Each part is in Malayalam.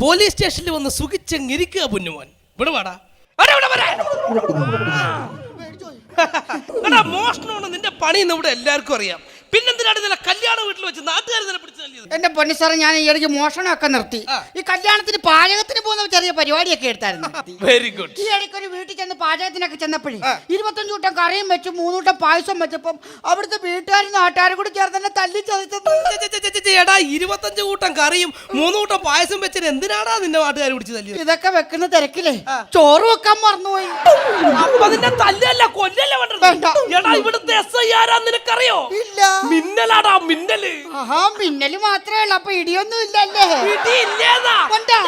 പോലീസ് സ്റ്റേഷനിൽ വന്ന് സുഖിച്ചെങ്ങിരിക്കുക പൊന്നുമോൻ. ഇവിടെ വാടാ. മോഷണമാണ് നിന്റെ പണി എന്ന് ഇവിടെ എല്ലാവർക്കും അറിയാം. പിന്നെന്തിനാണ് നിന്നെ കല്യാണ വീട്ടിൽ വെച്ച് നാട്ടുകാർ നിന്നെ പിടിച്ച് തല്ലിയത്? എന്റെ പൊന്നി സാറ് ഞാൻ ഈ ഇടയ്ക്ക് മോഷണമൊക്കെ നിർത്തി. ഈ കല്യാണത്തിന് പാചകത്തിന് പോകുന്ന ചെറിയ പരിപാടിയൊക്കെ എടുത്തായിരുന്നു. വെരി ഗുഡ് ഈ ഇടയ്ക്ക് ഒരു വീട്ടിൽ ചെന്ന് പാചകത്തിനൊക്കെ ചെന്നപ്പോഴേ ഇരുപത്തഞ്ചു കൂട്ടം കറിയും വെച്ച് മൂന്നൂട്ടം പായസം വെച്ചപ്പം അവിടുത്തെ വീട്ടുകാരും നാട്ടുകാരും കൂടി ചേർന്ന് തന്നെ തല്ലി ചതച്ചത് എടാ ഇരുപത്തഞ്ച് കൂട്ടം കറിയും മൂന്ന് കൂട്ടം പായസം വെച്ചിട്ട് എന്തിനാടാ നിന്റെ നാട്ടുകാർ പിടിച്ച് തല്ലിയത്? ഇതൊക്കെ വെക്കുന്ന തിരക്കിലേ. ചോറ് വെക്കാൻ മറന്നുപോയി. അപ്പൊ നിന്റെ തല്ലല്ല കൊല്ലല്ല വേണ്ടത്? വേണ്ട. എടാ ഇവിടുത്തെ എസ് ഐ ആരാ നിനക്കറിയോ? ഇല്ല. മിന്നലാടാ മിന്നൽ. ആഹാ മിന്നൽ മാത്രമേ ഉള്ളൂ അപ്പൊ ഇടിയൊന്നും ഇല്ലല്ലേ? ഇടി കൊണ്ടാ?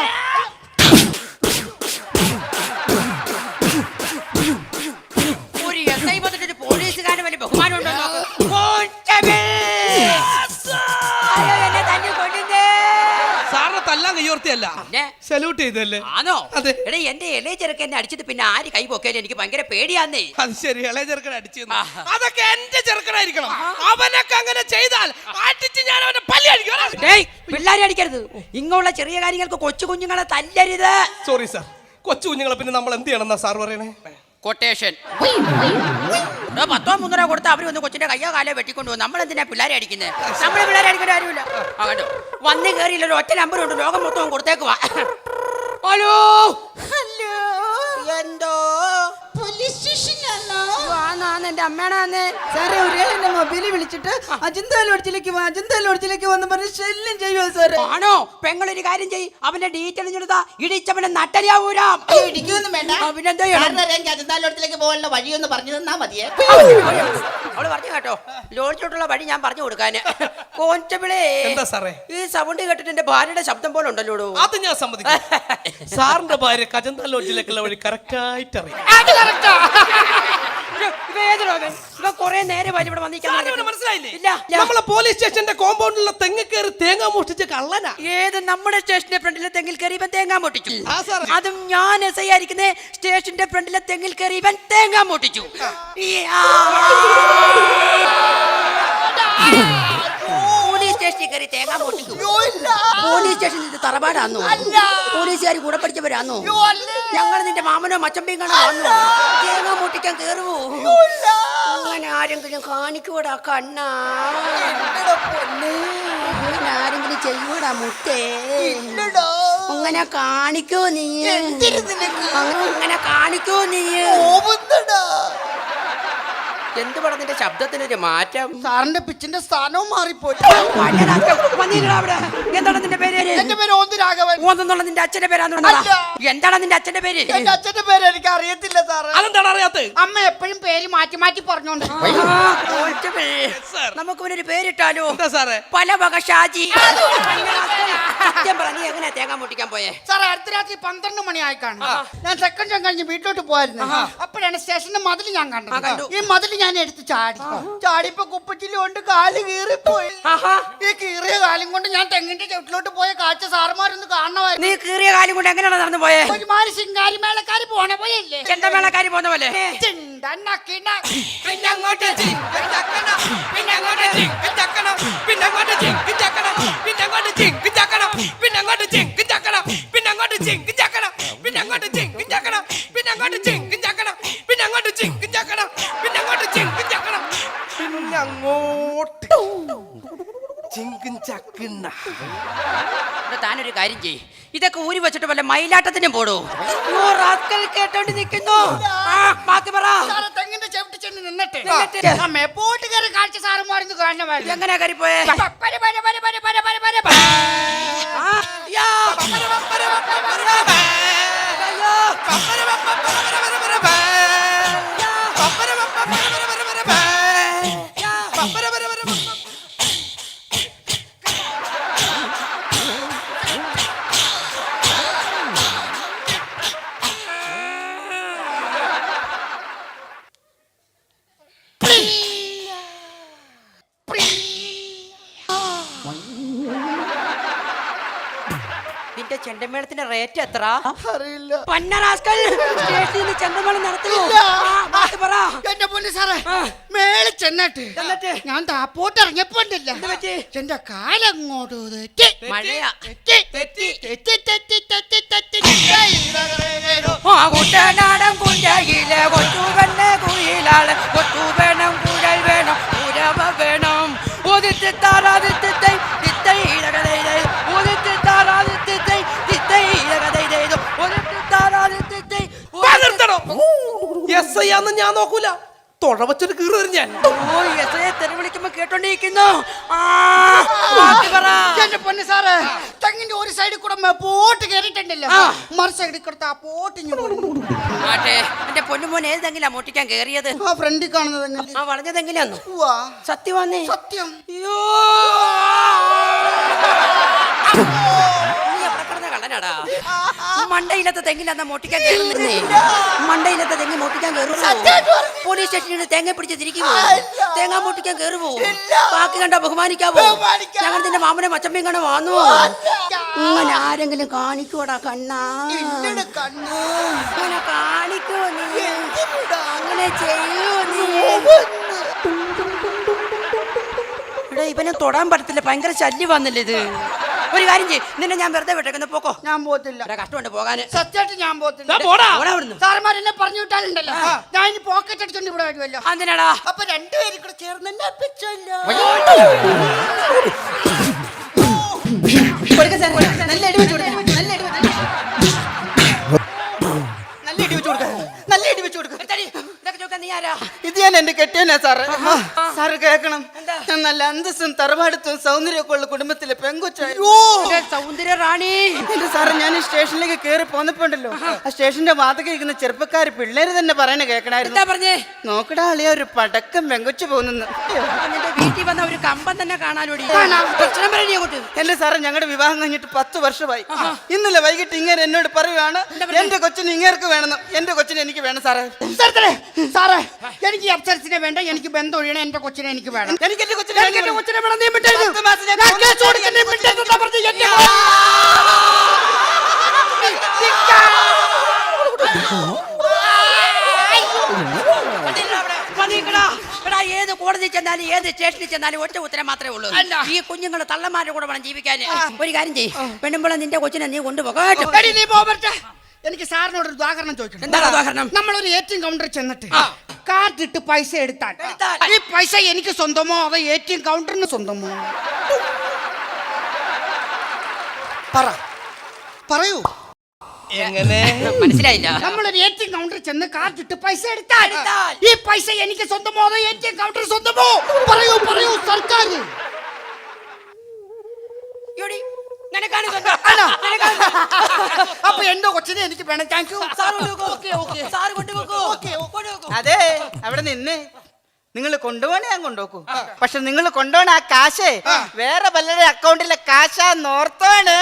ഒരു എസ് ഐ വന്നിട്ട് പോലീസുകാരൻ വലിയ ബഹുമാനം ഉണ്ടോ കയ്യോർത്തിയല്ല? സല്യൂട്ട് ചെയ്തല്ലേ? ആണോ അതെ. എടാ എന്റെ ഇളയ ചെറുക്കൻ എന്നെ അടിച്ചിട്ട് പിന്നെ ആര് കൈ പൊക്കിയാലും എനിക്ക് ഭയങ്കര പേടിയാന്നേ. അത് ശരി ഇളയ ചെറുക്കൻ അടിച്ചു അതൊക്കെ എന്റെ ചെറുക്കനായിരിക്കണം. അവനൊക്കെ അങ്ങനെ ചെയ്താൽ അടിച്ച് ഞാൻ അവന്റെ പല്ലി അടിക്കും. ഡേയ് പിള്ളേരെ അടിക്കരുത്. ഇങ്ങുള്ള ചെറിയ കാര്യങ്ങൾക്ക് കൊച്ചു കുഞ്ഞുങ്ങളെ തല്ലരുത്. സോറി സാർ കൊച്ചു കുഞ്ഞുങ്ങളെ പിന്നെ നമ്മൾ എന്ത് ചെയ്യണം എന്നാ സാർ പറയണേ? കൊട്ടേഷൻ പത്തോ മുന്നൂറോ കൊടുത്ത് അവർ വന്ന് കൊച്ചിന്റെ കയ്യോ കാലോ വെട്ടിക്കൊണ്ടു നമ്മൾ എന്തിനാ പിള്ളേരെ അടിക്കുന്നത് നമ്മളെ പിള്ളേരെ അടിക്കേണ്ട കാര്യമില്ല. കണ്ടോ? വന്ന് കേറിയില്ല ഒരു ഒറ്റ നമ്പർ ഉണ്ട്. ലോകം മൊത്തം കൊടുത്തേക്കുവാ ഹലോ? ഹലോ? എന്തോ? പോലീസ് സ്റ്റേഷനിലാണോ എന്റെ എന്റെ അമ്മേടാന്ന് സാറേ ഒരേ എന്റെ മൊബൈലിൽ വിളിച്ചിട്ട് അജന്ത ലോഡ്ജിലേക്ക് വാ അജന്ത ലോഡ്ജിലേക്ക് വന്ന് പറഞ്ഞ് ശല്യം ചെയ്യുമോ സാറേ. ആണോ? പെങ്ങളൊരു കാര്യം ചെയ് അവന്റെ ഡീറ്റെയിൽ ചെടുത്താ ഇടിച്ചവനെ നട്ടരിയാവൂരാ ഇടിക്കൊന്നും വേണ്ട. പിന്നെന്തോ ചെയ്യണം? സാറിനറിയാം അജന്ത ലോഡ്ജിലേക്ക് പോകാനുള്ള വഴിയൊന്ന് പറഞ്ഞു തന്നാ മതിയേ. അവൾ പറഞ്ഞു കേട്ടോ ലോഡ്ജിലോട്ടുള്ള വഴി ഞാൻ പറഞ്ഞു കൊടുക്കാന്. കോൺസ്റ്റബിളേ എന്താ സാറേ? ഈ സൗണ്ട് കേട്ടിട്ട് എന്റെ ഭാര്യയുടെ ശബ്ദം പോലെ ഉണ്ടല്ലോ അത് ഞാൻ സമ്മതിക്കും. സാറിന്റെ ഭാര്യ കജന്ത ലോഡ്ജിലേക്കുള്ള വഴി കറക്റ്റായിട്ട് അറിയാം കൊറേ നേരം ഇവിടെ വന്നിരിക്കാൻ മനസ്സിലായില്ലേ. നമ്മളെ പോലീസ് സ്റ്റേഷന്റെ കോമ്പൗണ്ടിലുള്ള തെങ്ങ് കയറി തേങ്ങ മോഷ്ടിച്ച കള്ളനാ. ഏത് നമ്മുടെ സ്റ്റേഷന്റെ ഫ്രണ്ടിലെ തെങ്ങിൽ കയറി ഇവൻ തേങ്ങ സാറേ. അതും ഞാൻ എസ് ഐ ആയിരിക്കുന്ന സ്റ്റേഷന്റെ ഫ്രണ്ടിലെ തെങ്ങിൽ കയറി ഇവൻ തേങ്ങ സ്റ്റേഷനിൽ കയറി തേങ്ങ പൊട്ടിക്കും. പോലീസ് സ്റ്റേഷനിൽ ഇത് തറവാടാന്നോ? പോലീസുകാർ കൂടെ പഠിച്ചവരാന്നോ? ഞങ്ങൾ നിന്റെ മാമനോ മച്ചമ്പയും കാണാൻ വന്നു? തേങ്ങ പൊട്ടിക്കാൻ കയറുവോ അങ്ങനെ ആരെങ്കിലും കാണിക്കൂടാ കണ്ണാ? അങ്ങനെ ആരെങ്കിലും ചെയ്യൂടാ മുട്ടേ അങ്ങനെ കാണിക്കോ നീ? അങ്ങനെ കാണിക്കോ നീ? എന്ത് പടം നിന്റെ ശബ്ദത്തിനൊരു മാറ്റം? സാറിന്റെ പിച്ചിന്റെ സ്ഥാനവും മാറിപ്പോയി. എന്താണ് നിന്റെ പേര് എന്റെ പേര് ഓന്ത് രാഘവൻ. ഓന്നുള്ള നിന്റെ അച്ഛന്റെ പേരാന്ന് അല്ല. എന്താണ് നിന്റെ അച്ഛന്റെ പേര് എന്റെ അച്ഛന്റെ പേര് എനിക്ക് അറിയത്തില്ല സാറ്. അതെന്താണ് അറിയാത്തത്? അമ്മ എപ്പോഴും പേര് മാറ്റി മാറ്റി പറഞ്ഞോണ്ട്. ആ, sir. നമുക്ക് ഇവനൊരു പേരിട്ടാലോ? എന്താ സാറേ? പല വക ഷാജി. സത്യം പറ നീ എങ്ങനെയാ തേങ്ങ മുട്ടിക്കാൻ പോയേ? സാറേ അടുത്ത രാത്രി പന്ത്രണ്ട് മണിയായി കാണും ഞാൻ സെക്കൻഡ് ഷോ കഴിഞ്ഞ് വീട്ടിലോട്ട് പോയായിരുന്നു അപ്പോഴാണ് സ്റ്റേഷന്റെ മതിൽ ഞാൻ കണ്ടു. കണ്ടത് ഈ മതിൽ ഞാൻ എടുത്ത് ചാടി. ചാടിയപ്പോ കുപ്പച്ചിൽ കൊണ്ട് കാൽ കീറിപ്പോയി. ഈ കീറിയ കാലും കൊണ്ട് ഞാൻ തെങ്ങിന്റെ ചുട്ടിലോട്ട് പോയ കാഴ്ച സാറുമാരൊന്ന് കാണണമായിരുന്നു. നീ കീറിയ കാലം കൊണ്ട് എങ്ങനെയാണ് നടന്നു പോയേ? ഒരുമാതിരി ശിങ്കാരി മേളക്കാരി പോണ പോയല്ലേ ചെണ്ടമേളക്കാരി പോന്ന പോലെ? ചിണ്ടന്നക്കിണ്ട. പിന്നങ്ങോട്ട് പിന്നെ പിന്നങ്ങോട്ട് അങ്ങോട്ട് ചിങ്കും ചക്കണം. പിന്നെ അങ്ങോട്ട് ചിങ്കും ചക്കണം. പിന്നെ അങ്ങോട്ട് ചിങ്കും ചക്കണം. പിന്നെ അങ്ങോട്ട് ചിങ്കും ചക്കണം. പിന്നെ അങ്ങോട്ട് ചിങ്കും ചക്കണം. പിന്നെ അങ്ങോട്ട് ചിങ്കും ചക്കണം. പിന്നെ അങ്ങോട്ട് ചിങ്കും ചക്കുന്ന താനൊരു കാര്യം ചെയ്യ്. ഇതൊക്കെ ഊരി വെച്ചിട്ട് വല്ല മയിലാട്ടത്തിനും പോടോ. റാസ്കൽ കേട്ടോണ്ട് നിൽക്കുന്നു ബാക്കി പറ. തെങ്ങിന്റെ ചവിട്ടി ചെന്ന് നിന്നിട്ട്. എപ്പോട്ട് കയറി കാണിച്ച സാറന്മാർ എങ്ങനെ കയറിപ്പോയേ? Boing. നിന്റെ ചെണ്ടമേളത്തിന്റെ റേറ്റ് എത്ര അറിയില്ല പന്നറാസ്കൽ സ്റ്റേഷനിൽ നിന്ന് ചെണ്ടമേളം നടത്തുമോ ആ, ബാക്കി പറ എന്റെ പൊന്ന് സാറേ ആ. മേളിൽ ചെന്നിട്ട് ചെന്നിട്ട്? ഞാൻ താപ്പോട്ട് ഇറങ്ങിപ്പോണ്ടില്ല എന്ത് പറ്റി? എന്റെ കാലങ്ങോട്ട് തെറ്റി. മഴയാ തെറ്റി. തെറ്റി, തെറ്റി, തെറ്റി, തെറ്റി, തെറ്റി. ആ കുട്ടനാടൻ കുഞ്ചയിലെ കൊച്ചു പെണ്ണെ കുയിലാൾ കൊച്ചു വേണം കുഴൽ വേണം കുരവ വേണം എസ് ഐ ആന്ന് ഞാൻ നോക്കൂല. തൊഴ വച്ചൊരു കീറ് വരും ഞാൻ. ഓ എസ് ഐ തെറി വിളിക്കുമ്പോ കേട്ടോണ്ടിരിക്കുന്നു. ആ ബാക്കി പറ. എന്റെ പൊന്ന് സാറേ തെങ്ങിന്റെ ഒരു സൈഡിൽ കൂടെ മേ- പോട്ട് കയറിയിട്ടുണ്ടല്ലോ ആ. മറു സൈഡിൽ കൊടുത്ത ആ പോട്ട് ഇങ്ങോട്ട് വരും. ആട്ടെ എന്റെ പൊന്നുമോൻ ഏതെങ്കിലും മോട്ടിക്കാൻ കേറിയത്? ആ ഫ്രണ്ടിൽ കാണുന്നത് ആ സത്യം. അയ്യോ. മണ്ടയിലത്തെ തെങ്ങിലെന്നാ മോട്ടിക്കാൻ കയറുന്നേ മണ്ടയിലത്തെ തെങ്ങി മോട്ടിക്കാൻ കയറുമോ പോലീസ് സ്റ്റേഷനിൽ തേങ്ങ പിടിച്ച് തിരിക്കുമോ തേങ്ങ മോട്ടിക്കാൻ കയറുമോ ബാക്കി കണ്ട ബഹുമാനിക്കാവോ? ബഹുമാനിക്കാം. ഞങ്ങൾ നിന്റെ മാമനെ മച്ചമ്മയും കണ്ട വന്നു? അങ്ങനെ ആരെങ്കിലും കാണിക്കൂടാ കണ്ണാ? ഇല്ലട കണ്ണു. അങ്ങനെ കാണിക്കോ നീ? അങ്ങനെ ചെയ്യോ നീ? ഇവനെ തൊടാൻ പറ്റത്തില്ല. ഭയങ്കര ശല്യം വന്നില്ല ഇത്? ഒരു കാര്യം ചെയ്യും. നിന്നെ ഞാൻ വെറുതെ വിട്ടേക്കുന്ന. പോക്കോ. ഞാൻ പോകത്തില്ല. ഇവിടെ കഷ്ടമുണ്ട് പോകാൻ സത്യമായിട്ട് ഞാൻ പോകത്തില്ല. പോടാ. അവിടുന്ന്. സാറന്മാർ എന്നെ പറഞ്ഞു വിട്ടാലുണ്ടല്ലോ. ഞാൻ ഇനി പോക്കറ്റ് അടിച്ചോണ്ട് ഇവിടെ വരുമല്ലോ എന്തിനാടാ അപ്പൊ രണ്ടുപേരും കൂടെ ചേർന്ന് എന്നെ അപ്പിച്ചല്ലോ. നല്ല ഇടി വെച്ച് കൊടുക്ക. നല്ല ഇടി നല്ല ഇടി വെച്ച് കൊടുക്ക. നല്ല ഇടി വെച്ച് കൊടുക്ക. എടുത്തടി. നീ ആരാ? ഇത് ഞാൻ എന്റെ കെട്ടിയനാ സാറ്. സാറ് കേക്കണം? ഞാൻ നല്ല അന്തസ്സും തറവാടത്തും സൗന്ദര്യമൊക്കെ ഉള്ള കുടുംബത്തിലെ പെങ്കൊച്ചായി സാറേ സൗന്ദര്യ റാണി! എന്റെ സാറ് ഞാൻ ഈ സ്റ്റേഷനിലേക്ക് കയറി പോന്നപ്പോണ്ടല്ലോ ആ സ്റ്റേഷന്റെ വാതക ഇരിക്കുന്ന ചെറുപ്പക്കാര് പിള്ളേര് തന്നെ പറയണ കേക്കണായിരുന്നു. പറഞ്ഞേ? നോക്കടാ അളിയ ഒരു പടക്കം പെങ്കൊച്ചു പോകുന്നു നിന്റെ വീട്ടിൽ വന്ന ഒരു കമ്പം തന്നെ കാണാനോടി. ഭക്ഷണം പറയണി അങ്ങോട്ട്. എന്റെ സാറ് ഞങ്ങളുടെ വിവാഹം കഴിഞ്ഞിട്ട് പത്ത് വർഷമായി. ഇന്നലെ വൈകിട്ട് ഇങ്ങനെ എന്നോട് പറയുവാണ് എന്റെ കൊച്ചിന് ഇങ്ങേർക്ക് വേണമെന്ന്. എന്റെ കൊച്ചിന് എനിക്ക് വേണം സാറേ. സാറേ എനിക്ക് അപ്സരസിനെ വേണ്ട എനിക്ക് ബന്ധം ഒഴിയണം എന്റെ കൊച്ചിനെ എനിക്ക് വേണം. എനിക്ക് എന്റെ കൊച്ചിനെ എന്റെ കൊച്ചിനെ വേണം നീ വിട്ടേക്ക്. പത്ത് മാസം ഞാൻ ഞാൻ കേസ് കൊടുക്കും, നീ വിട്ടേക്കെന്നാ പറഞ്ഞത്. എന്റെ ഏത് കോടതി ചെന്നാലും ഏത് സ്റ്റേഷനിൽ ചെന്നാലും ഒറ്റ ഉത്തരം മാത്രമേ ഉള്ളൂ. ഈ കുഞ്ഞുങ്ങൾ തള്ളമാരുടെ കൂടെ വേണം ജീവിക്കാൻ. ഒരു കാര്യം ചെയ്യ്. പെണ്ണുമ്പോൾ നിന്റെ കൊച്ചിനെ നീ കൊണ്ടുപോകട്ടെ. എനിക്ക് സാറിനോട് ഒരു ഉദാഹരണം ചോദിക്കണം. എന്താണ് ഉദാഹരണം? നമ്മളൊരു എ ടി എം കൗണ്ടറിൽ ചെന്നിട്ട് കാർഡ് ഇട്ട് പൈസ എടുത്താൽ. ഈ പൈസ എനിക്ക് സ്വന്തമോ അതോ എ ടി എം കൗണ്ടറിന് സ്വന്തമോ? പറ. പറയൂ. എങ്ങനെ? മനസ്സിലായില്ല. നമ്മളൊരു എ ടി എം കൗണ്ടറിൽ ചെന്ന് കാർഡ് ഇട്ട് പൈസ എടുത്താൽ. ഈ പൈസ എനിക്ക് സ്വന്തമോ അതോ എ ടി എം കൗണ്ടർ സ്വന്തമോ? പറയൂ പറയൂ സർക്കാർ നിനക്കാണ് സ്വന്തം. ആണോ? നിനക്കാണ് കൊച്ചിനെ എനിക്ക് വേണം. Thank you. അതെ അവിടെ നിന്ന് നിങ്ങൾ കൊണ്ടുപോകണേ ഞാൻ കൊണ്ടുപോക്കൂ പക്ഷെ നിങ്ങൾ കൊണ്ടുപോകണ ആ കാശേ വേറെ പലരുടെ അക്കൗണ്ടിലെ കാശാ കാശാന്നോർത്താണ്